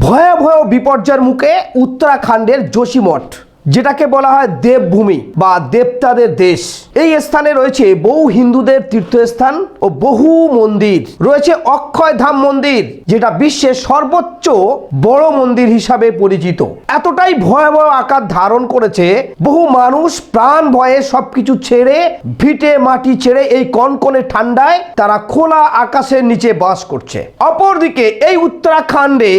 ভয়াবহ বিপর্যয়ের মুখে উত্তরাখণ্ডের যোশীমঠ যেটাকে বলা হয় দেবভূমি বা দেবতাদের দেশ। এই স্থানে রয়েছে বহু হিন্দুদের তীর্থস্থান ও বহু মন্দির। রয়েছে অক্ষয় ধাম মন্দির, যেটা বিশ্বের সর্বোচ্চ বড় মন্দির হিসাবে পরিচিত। এতটাই ভয়াবহ আকার ধারণ করেছে, বহু মানুষ প্রাণ ভয়ে সবকিছু ছেড়ে, ভিটে মাটি ছেড়ে এই কনকনে ঠান্ডায় তারা খোলা আকাশের নিচে বাস করছে। অপরদিকে এই উত্তরাখণ্ডে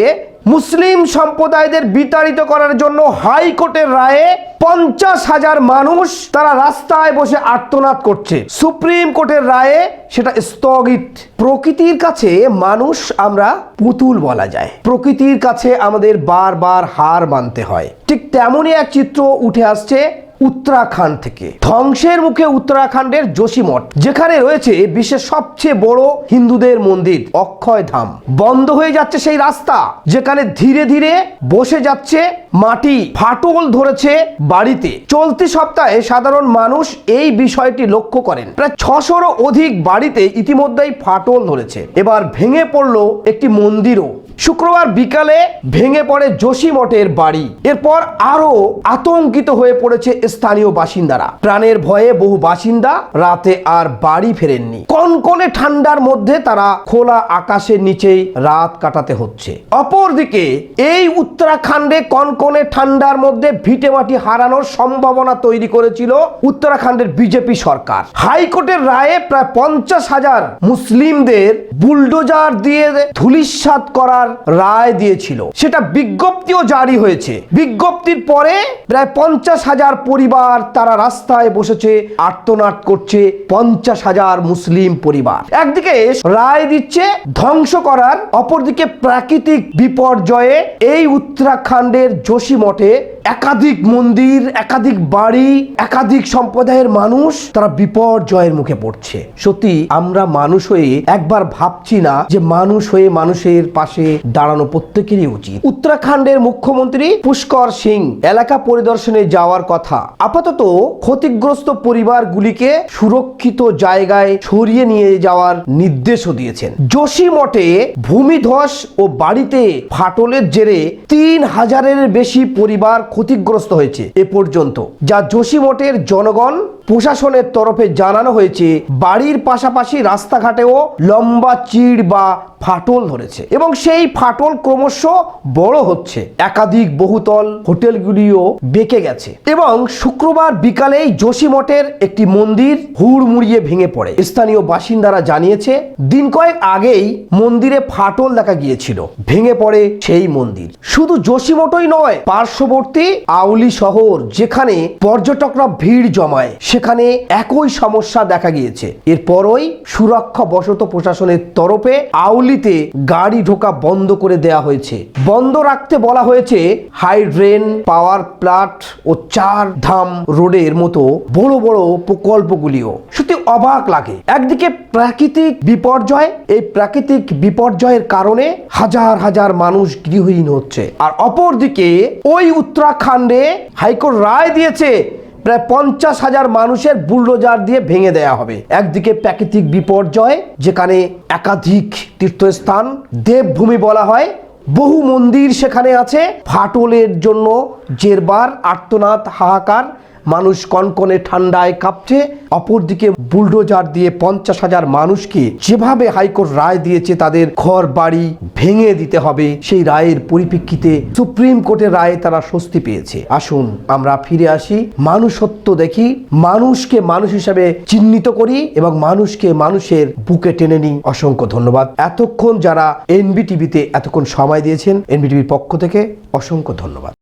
মুসলিম সম্প্রদায়দের বিতাড়িত করার জন্য হাইকোর্টের রায়ে পঞ্চাশ হাজার মানুষ তারা রাস্তায় বসে আর্তনাদ করছে। সুপ্রিম কোর্টের রায়ে সেটা স্থগিত। প্রকৃতির কাছে মানুষ আমরা পুতুল বলা যায়। প্রকৃতির কাছে আমাদের বারবার হার মানতে হয়। ঠিক তেমনই এক চিত্র উঠে আসছে উত্তরাখণ্ড থেকে। ধ্বংসের মুখে উত্তরাখণ্ডের যোশীমঠ যেখানে রয়েছে বিশ্বের সবচেয়ে বড় হিন্দুদের মন্দির, অক্ষয় ধাম। বন্ধ হয়ে যাচ্ছে সেই রাস্তা, যেখানে ধীরে ধীরে বসে যাচ্ছে মাটি, ফাটল ধরেছে বাড়িতে। চলতি সপ্তাহে সাধারণ মানুষ এই বিষয়টি লক্ষ্য করেন। প্রায় ছশোরও অধিক বাড়িতে ইতিমধ্যেই ফাটল ধরেছে। এবার ভেঙে পড়ল একটি মন্দিরও। শুক্রবার বিকালে ভেঙে পড়ে যোশী মঠের বাড়ি। এরপর আরও আতঙ্কিত হয়ে পড়েছে স্থানীয় বাসিন্দারা। প্রাণের ভয়ে বহু বাসিন্দা রাতে আর বাড়ি ফেরেননি। কনকনে ঠান্ডার মধ্যে তারা খোলা আকাশের নিচেই রাত কাটাতে হচ্ছে। অপরদিকে এই উত্তরাখণ্ডে কনকনে ঠান্ডার মধ্যে ভিটে মাটি হারানোর সম্ভাবনা তৈরি করেছিল উত্তরাখণ্ডের বিজেপি সরকার। হাইকোর্টের রায়ে প্রায় পঞ্চাশ হাজার মুসলিমদের বুলডোজার দিয়ে ধুলিস্বাদ করার রায় দিয়েছিল। সেটা বিজ্ঞপ্তিও জারি হয়েছে। বিজ্ঞপ্তির পরে প্রায় পঞ্চাশ হাজার পরিবার তারা রাস্তায় বসেছে, আর্তনাদ করছে, পঞ্চাশ হাজার মুসলিম পরিবার। একদিকে রায় দিচ্ছে ধ্বংস করার, অপরদিকে প্রাকৃতিক বিপর্যয়ে এই উত্তরাখণ্ডের যোশী মঠে একাধিক মন্দির, একাধিক বাড়ি, একাধিক সম্প্রদায়ের মানুষ তারা বিপর্যয়ের মুখে পড়ছে। সত্যি, আমরা মানুষ হয়ে একবার ভাবছি না যে মানুষ হয়ে মানুষের পাশে দাঁড়ানো প্রত্যেকেরই উচিত। উত্তরাখণ্ডের মুখ্যমন্ত্রী পুষ্কর সিং এলাকা পরিদর্শনে যাওয়ার কথা আপাতত ক্ষতিগ্রস্ত পরিবারগুলিকে সুরক্ষিত জায়গায় সরিয়ে নিয়ে যাওয়ার নির্দেশও দিয়েছেন। যোশী মঠে ভূমিধস ও বাড়িতে ফাটলের জেরে তিন হাজারের বেশি পরিবার ক্ষতিগ্রস্ত হয়েছে এ পর্যন্ত, যা যোশী মঠের জনগণ প্রশাসনের তরফে জানানো হয়েছে। বাড়ির পাশাপাশি রাস্তাঘাটেও লম্বা চিড় বা ফাটল ধরেছে এবং সেই ফাটল ক্রমশ বড় হচ্ছে। একাধিক বহুতল হোটেলগুলিও বেঁকে গেছে এবং শুক্রবার বিকালেই মঠের একটি মন্দির হুড়মুড়িয়ে ভেঙে পড়ে। স্থানীয় বাসিন্দারা জানিয়েছে, দিন কয়েক আগেই মন্দিরে ফাটল দেখা গিয়েছিল। ভেঙে পড়ে সেই মন্দির। শুধু যোশী মঠই নয়, পার্শ্ববর্তী আউলি শহর যেখানে পর্যটকরা ভিড় জমায়, সেখানে একই সমস্যা দেখা গিয়েছে। এরপরই সুরক্ষা বশত প্রশাসনের তরফে আউলিতে গাড়ি ঢোকা বন্ধ করে দেয়া হয়েছে। বন্ধ রাখতে বলা হয়েছে হাইড্রেন পাওয়ার প্লান্ট ও চার ধাম রোডের মতো বড় বড় প্রকল্পগুলিও। সত্যি অবাক লাগে। একদিকে প্রাকৃতিক বিপর্যয়, এই প্রাকৃতিক বিপর্যয়ের কারণে হাজার হাজার মানুষ গৃহহীন হচ্ছে। আর অপরদিকে ওই উত্তরাখণ্ডে হাইকোর্ট রায় দিয়েছে প্রায় পঞ্চাশ হাজার মানুষের বুলডোজার দিয়ে ভেঙে দেয়া হবে। একদিকে প্রাকৃতিক বিপর্যয়, যেখানে একাধিক তীর্থস্থান, দেবভূমি বলা হয়, বহু মন্দির সেখানে আছে। ফাটলের জন্য জেরবার, আর্তনাদ, হাহাকার মানুষ কনকনে ঠান্ডায় কাঁপছে, অপরদিকে বুলডোজার দিয়ে পঞ্চাশ হাজার মানুষকে যেভাবে হাইকোর্ট রায় দিয়েছে তাদের ঘর বাড়ি ভেঙে দিতে হবে, সেই রায়ের পরিপ্রেক্ষিতে সুপ্রিম কোর্টের রায়ে তারা স্বস্তি পেয়েছে। আসুন আমরা ফিরে আসি, মানুষত্ব দেখি, মানুষকে মানুষ হিসাবে চিহ্নিত করি এবং মানুষকে মানুষের বুকে টেনে নিই। অসংখ্য ধন্যবাদ। এতক্ষণ যারা এনবিটিভিতে এতক্ষণ সময় দিয়েছেন, এনবিটিভির পক্ষ থেকে অসংখ্য ধন্যবাদ।